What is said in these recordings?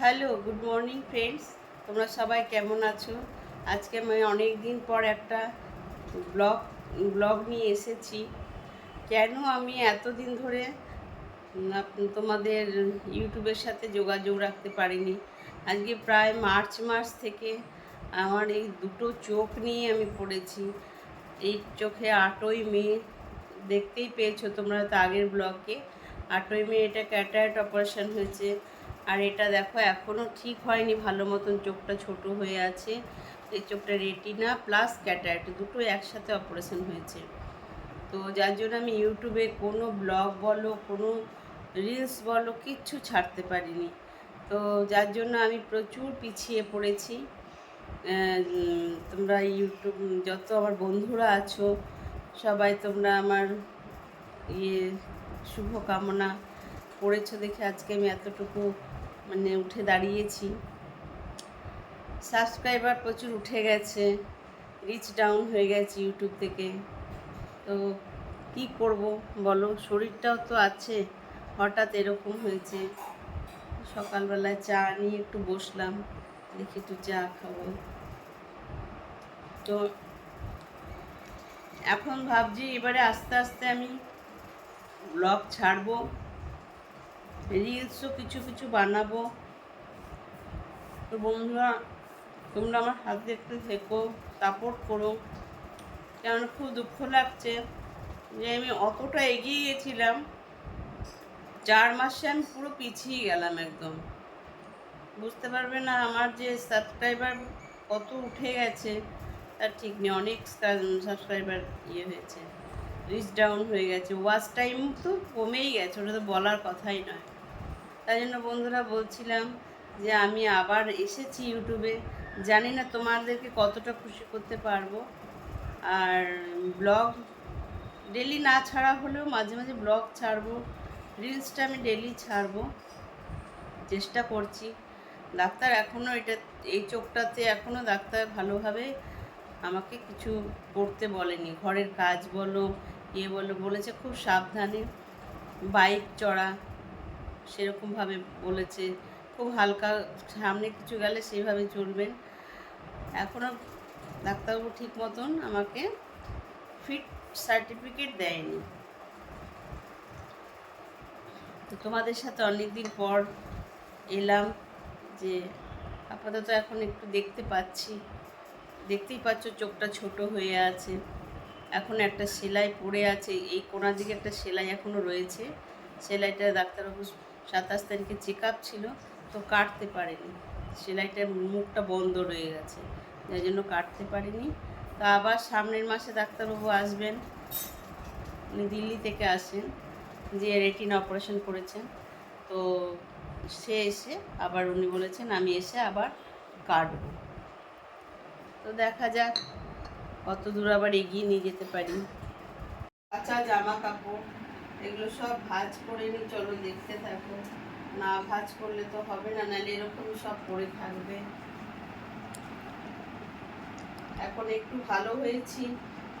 Hello, good morning friends. তোমরা সবাই কেমন আছো? আজকে আমি অনেক দিন পর একটা ব্লগ ব্লগ নিয়ে এসেছি। কেন আমি এতদিন ধরে তোমাদের ইউটিউবের সাথে যোগাযোগ রাখতে পারিনি? আজকে প্রায় মার্চ মাস থেকে আমার এই দুটো চোখ নিয়ে আমি পড়েছি। এই চোখে আটই মে, দেখতেই পেয়েছ তোমরা তো আগের ব্লগে। আটই মে এটা ক্যাটারাক্ট অপারেশন হয়েছে। আর এটা দেখো এখনও ঠিক হয়নি, ভালো মতন চোখটা ছোট হয়ে আছে। এই চোখটা রেটিনা প্লাস ক্যাটারাক্ট দুটো একসাথে অপারেশন হয়েছে। তো যার জন্য আমি ইউটিউবে কোনো ব্লগ বলো, কোনো রিলস বলো, কিচ্ছু ছাড়তে পারিনি। তো যার জন্য আমি প্রচুর পিছিয়ে পড়েছি। তোমরা ইউটিউব, যত আমার বন্ধুরা আছো, সবাই তোমরা আমার ইয়ে শুভকামনা করেছ দেখে আজকে আমি এতটুকু মানে উঠে দাঁড়িয়েছি। সাবস্ক্রাইবার প্রচুর উঠে গেছে রিচ ডাউন হয়ে গেছে ইউটিউব থেকে। তো কি করব বলো? শরীরটাও তো আছে, হঠাৎ এরকম হয়েছে। সকালবেলায় চা নিয়ে একটু বসলাম, দেখি একটু চা খাব। তো এখন ভাবছি এবারে আস্তে আস্তে আমি ব্লগ ছাড়বো। রিলসও কিছু কিছু বানাবো। তো বন্ধুরা, তোমরা আমার হাতে একটু থেকো সাপোর্ট করো। কেন খুব দুঃখ লাগছে যে আমি অতটা এগিয়ে গেছিলাম। চার মাসে আমি পুরো পিছিয়ে গেলাম একদম। বুঝতে পারবে না আমার যে সাবস্ক্রাইবার কত উঠে গেছে, তার ঠিক নেই, অনেক সাবস্ক্রাইবার ইয়ে হয়েছে। রিচ ডাউন হয়ে গেছে। ওয়াচ টাইম তো কমেই গেছে, ওটা তো বলার কথাই নয়। তাই জন্য বন্ধুরা বলছিলাম যে আমি আবার এসেছি ইউটিউবে। জানি না তোমাদেরকে কতটা খুশি করতে পারব। আর ব্লগ ডেলি না ছাড়া হলেও মাঝে মাঝে ব্লগ ছাড়বো। রিলসটা আমি ডেলি ছাড়বো। চেষ্টা করছি। ডাক্তার এখনও এটা, এই চোখটাতে এখনও ডাক্তার ভালোভাবে আমাকে কিছু করতে বলেনি। ঘরের কাজ বলো ইয়ে বলো, বলেছে খুব সাবধানে। বাইক চড়া সেরকমভাবে বলেছে। খুব হালকা, সামনে কিছু গেলে সেইভাবে চলবেন। এখনও ডাক্তারবাবু ঠিক মতন আমাকে ফিট সার্টিফিকেট দেয়নি। তো তোমাদের সাথে অনেক দিন পর এলাম যে আপাতত এখন একটু দেখতে পাচ্ছি। দেখতেই পাচ্ছ চোখটা ছোট হয়ে আছে। এখন একটা সেলাই পড়ে আছে, এই কোনার দিকে একটা সেলাই এখনও রয়েছে। সেলাইটা ডাক্তারবাবু সাতাশ তারিখে চেক আপ ছিল, তো কাটতে পারেনি। সেলাইটার মুখটা বন্ধ রয়ে গেছে, যার জন্য কাটতে পারিনি। তা আবার সামনের মাসে ডাক্তারবাবু আসবেন, উনি দিল্লি থেকে আসেন, যে রেটিন অপারেশন করেছেন। তো সে এসে আবার উনি বলেছেন, আমি এসে আবার কাটবো। তো দেখা যাক কত দূর আবার এগিয়ে নিয়ে যেতে পারি। কাঁচা জামা কাপড়, এগুলো সব ভাঁজ করে নি, চলো দেখতে থাকো। না ভাঁজ করলে তো হবে না, নাহলে এরকমই সব পড়ে থাকবে। এখন একটু ভালো হয়েছি,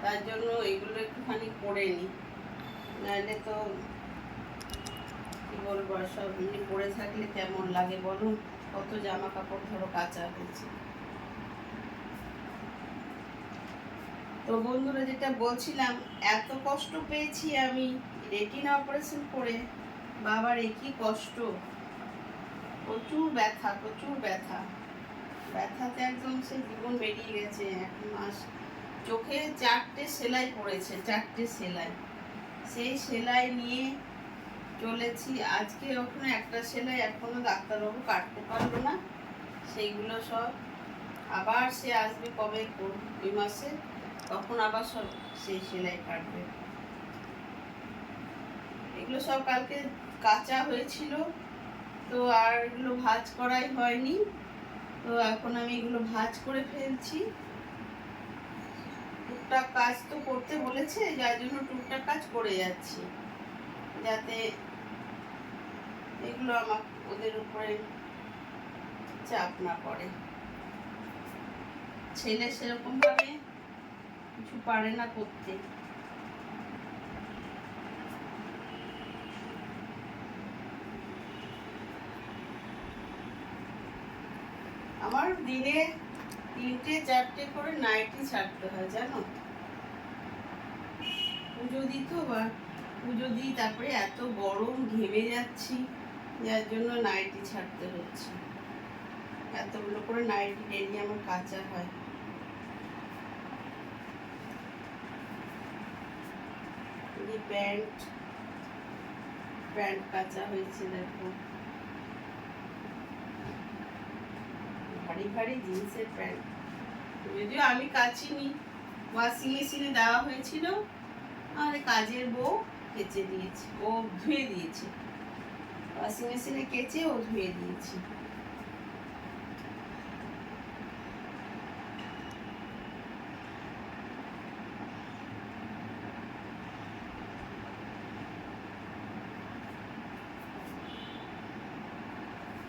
তার জন্য এগুলো একটুখানি করে নি। নাহলে তো কি বলব সব এমনি পড়ে থাকলে কেমন লাগে বলুন? কত জামা কাপড় ধরো কাঁচা হয়েছে। তো বন্ধুরা যেটা বলছিলাম, এত কষ্ট পেয়েছি আমি রেটিনা অপারেশন করে। বাবার একই কষ্ট। প্রচুর ব্যথা প্রচুর ব্যথা। ব্যথাতে একদম সে জীবন বেরিয়ে গেছে, এক মাস। চোখে চারটে সেলাই পড়েছে, চারটে সেলাই। সেই সেলাই নিয়ে চলেছি। আজকে ওখানে একটা সেলাই এখনও ডাক্তারবাবু কাটতে পারল না। সেইগুলো সব আবার সে আসবে কবে ওই মাসে? তখন আবার সব সেই সেলাই কাটবে। এগুলো সব কালকে কাঁচা হয়েছিল, তো আর এগুলো ভাজ করাই হয়নি। তো এখন আমি এগুলো ভাজ করে ফেলছি। টুকটাক কাজ তো করতে বলেছে, যার জন্য টুকটাক কাজ করে যাচ্ছি। যাতে এগুলো আমার ওদের উপরে চাপ না পড়ে। ছেলে সেরকম ভাবে কিছু পারে না করতে। আমার দিনে তিনটে, চারটে করে নাইটি ছাড়তে হয়, জানো? পুজো দিত, বা পুজো দিই, তারপরে এত গরম ঘেমে যাচ্ছি যার জন্য নাইটি ছাড়তে হচ্ছে। এতগুলো করে নাইটি ডেলি আমার কাঁচা হয়। এই প্যান্ট প্যান্ট কাঁচা হয়েছে, দেখো। ভারী ভারী জিন্সের প্যান্ট। যদিও আমি কাচিনি ওয়াশিং মেশিনে দেওয়া হয়েছিল, আর কাজের বউ কেচে দিয়েছে, ও ধুয়ে দিয়েছে। ওয়াশিং মেশিনে কেচে ও ধুয়ে দিয়েছে।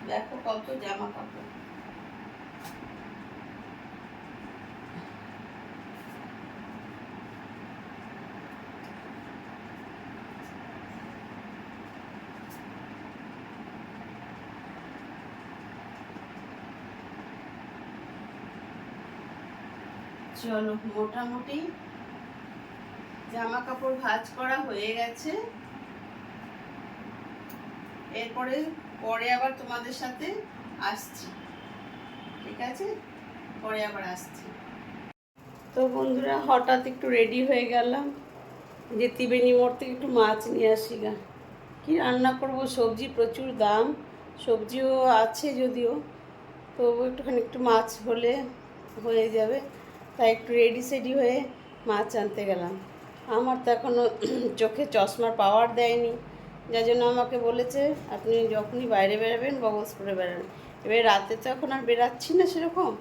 দেখো কত জামা কাপড় চলো মোটামুটি জামা কাপড় ভাঁজ করা হয়ে গেছে। এরপরে, পরে আবার তোমাদের সাথে আসছি। ঠিক আছে? পরে আবার আসছি। তো বন্ধুরা, হঠাৎ একটু রেডি হয়ে গেলাম যে ত্রিবেণী মোড় থেকে একটু মাছ নিয়ে আসি গা। কী রান্না করব? সবজি প্রচুর দাম। সবজিও আছে যদিও। তবু একটুখানি একটু মাছ হলে হয়ে যাবে। তাই একটু রেডি সেডি হয়ে মাছ আনতে গেলাম। আমার তো এখনও চোখে চশমার পাওয়ার দেয়নি। যার জন্য আমাকে বলেছে, আপনি যখনই বাইরে বেরোবেন গগলস পরে বেরোন। এবার রাতে তো এখন আর বেরাচ্ছি না সেরকম।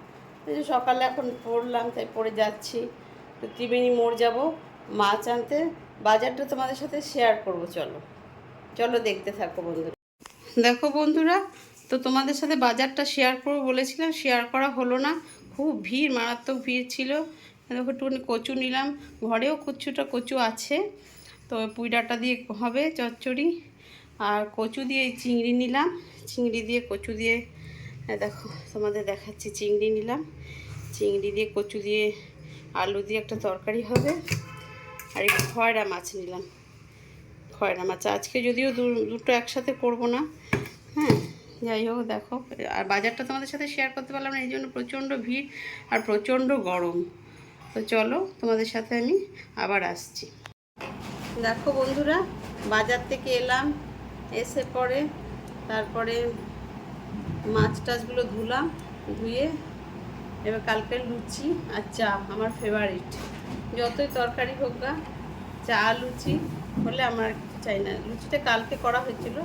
যে সকালে এখন পড়লাম, তাই পড়ে যাচ্ছি। তো ত্রিবেণী মোড় যাব, মাছ আনতে। বাজারটা তোমাদের সাথে শেয়ার করব, চলো। চলো দেখতে থাকো বন্ধুরা। দেখো বন্ধুরা, তো তোমাদের সাথে বাজারটা শেয়ার করব বলেছিলাম শেয়ার করা হলো না। খুব ভিড়, মারাত্মক ভিড় ছিল। দেখো একটুখানি কচু নিলাম। ঘরেও কচুটা কচু আছে। তো পুঁই ডাঁটা দিয়ে হবে চচ্চড়ি আর কচু দিয়ে চিংড়ি নিলাম। চিংড়ি দিয়ে কচু দিয়ে দেখো তোমাদের দেখাচ্ছি, চিংড়ি নিলাম। চিংড়ি দিয়ে কচু দিয়ে আলু দিয়ে একটা তরকারি হবে। আর একটু খয়রা মাছ নিলাম। খয়রা মাছ। আজকে যদিও দুটো একসাথে করব না হ্যাঁ? যাই হোক, দেখো। আর বাজারটা তোমাদের সাথে শেয়ার করতে পারলাম না, এই জন্য প্রচণ্ড ভিড় আর প্রচণ্ড গরম। তো চলো তোমাদের সাথে আমি আবার আসছি। দেখো বন্ধুরা বাজার থেকে এলাম এসে পরে তারপরে মাছ টাছগুলো ধুলাম ধুয়ে এবার কালকে লুচি আর চা আমার ফেভারিট যতই তরকারি হোক গা চা লুচি হলে আমার কিছু চাই না। লুচিটা কালকে করা হয়েছিল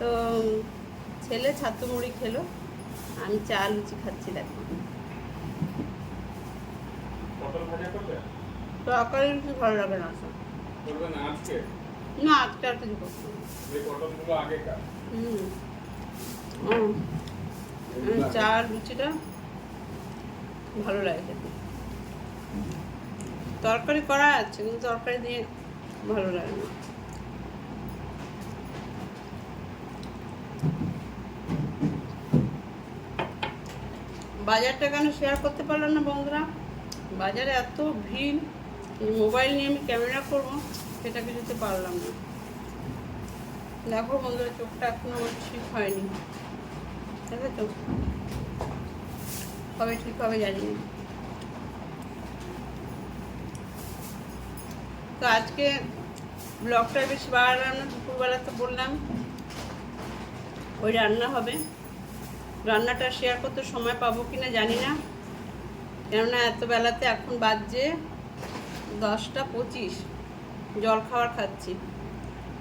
তো ছেলে ছাতু মুড়ি খেলো আমি চা লুচি খাচ্ছি দেখো। তরকারি ভালো লাগে না না আজকে? না আজকে আর কিছু করতে হবে পটলগুলো আগেকার। হুম। হুম। উম, চা আর লুচিটা ভালো লাগে খেতে। তরকারি করা আছে কিন্তু তরকারি দিয়ে ভালো লাগে না। বাজারটা কেন শেয়ার করতে পারলাম না বন্ধুরা? বাজারে এত ভিড়। মোবাইল নিয়ে আমি ক্যামেরা করব সেটা কিছুতে পারলাম না। দেখো বন্ধুরা, চোখটা এখনও আমার ঠিক হয়নি। দেখেছ? কবে ঠিক হবে জানি না। তো আজকে ব্লগটা বেশি বাড়ালাম না, দুপুরবেলা তো বললাম, ওই রান্না হবে। রান্নাটা শেয়ার করতে সময় পাবো কি না জানি না। কেননা এত বেলাতে এখন বাজছে। দশটা পঁচিশ জল খাবার খাচ্ছি।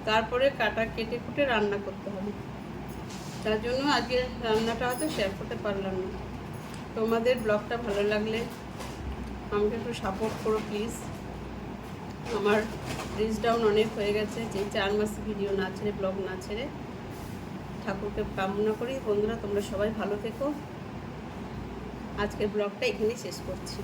তারপরে কাটা কেটে কুটে রান্না করতে হবে। তার জন্য আজকে রান্নাটা হয়তো শেয়ার করতে পারলাম না। তোমাদের ব্লগটা ভালো লাগলে আমাকে একটু সাপোর্ট করো প্লিজ আমার রিচ ডাউন অনেক হয়ে গেছে যে চার মাস ভিডিও না ছেড়ে ব্লগ না ছেড়ে। ঠাকুরকে কামনা করি। বন্ধুরা, তোমরা সবাই ভালো থেকো। আজকের ব্লগটা এখানেই শেষ করছি।